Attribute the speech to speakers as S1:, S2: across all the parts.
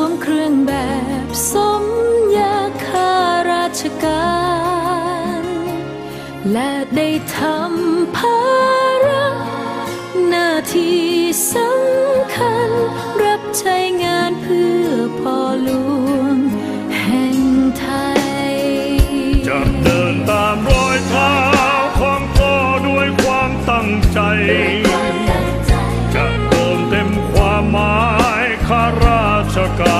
S1: วมเครื่องแบบสมยาคาราชการ และได้ทำภาระหน้าที่สำคัญ รับใช้งานเพื่อพ่อหลวงแห่งไทย จะ
S2: เดินตามรอยเท้าของพ่อด้วยความตั้งใจ จะเติมเต็มความหมายข้ารา ชก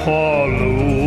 S2: 花路。